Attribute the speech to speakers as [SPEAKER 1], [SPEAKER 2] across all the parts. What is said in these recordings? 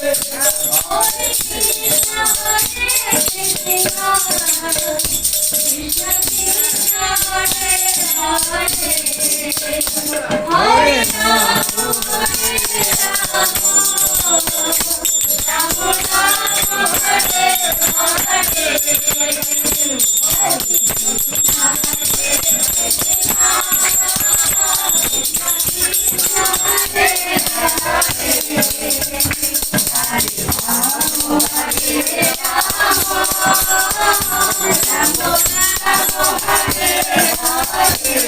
[SPEAKER 1] Hare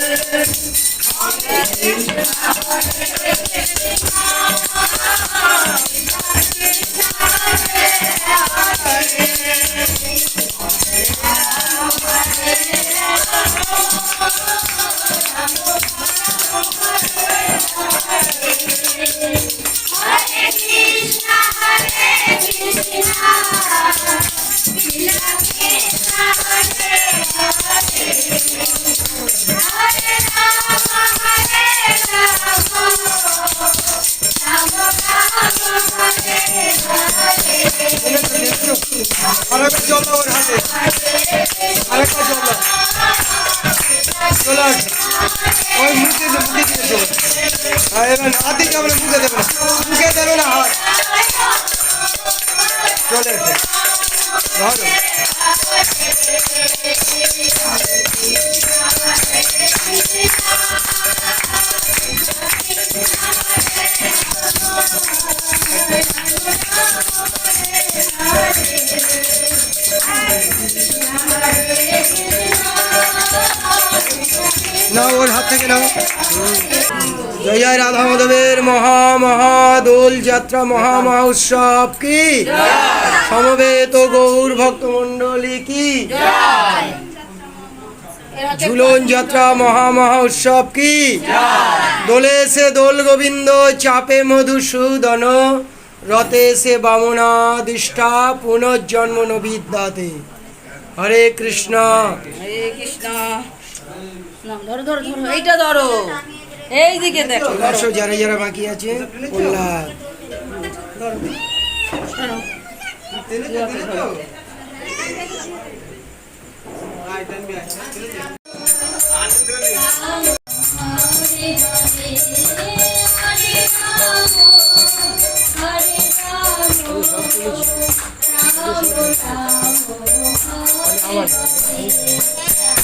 [SPEAKER 1] আরেকটা ওই মুখে মুখে দিয়ে চলে হ্যাঁ এবার নাও, ওর হাত থেকে নাও। জয় জয় রাধা মাধবের মহা মহা দোল যাত্রা, মহা মহা উৎসব। কি? সমবেত গৌর ভক্ত মন্ডলী কি? ঝুলন যাত্রা, মহা মহা উৎসব কি? দোলে সে দোল গোবিন্দ, চাপে মধুসূদন রতে সে বামনাদিষ্ঠা পুনর্জন্ম নবিদ্যাতে হরে কৃষ্ণ।
[SPEAKER 2] হরে কৃষ্ণ। ধরো ধরো ধরো এইটা ধরো। এই দিকে দেখো।
[SPEAKER 1] আসো যারা যারা বাকি আছে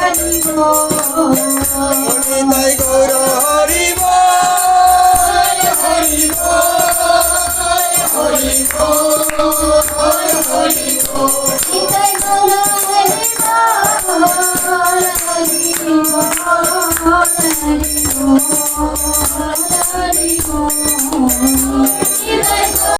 [SPEAKER 1] তাই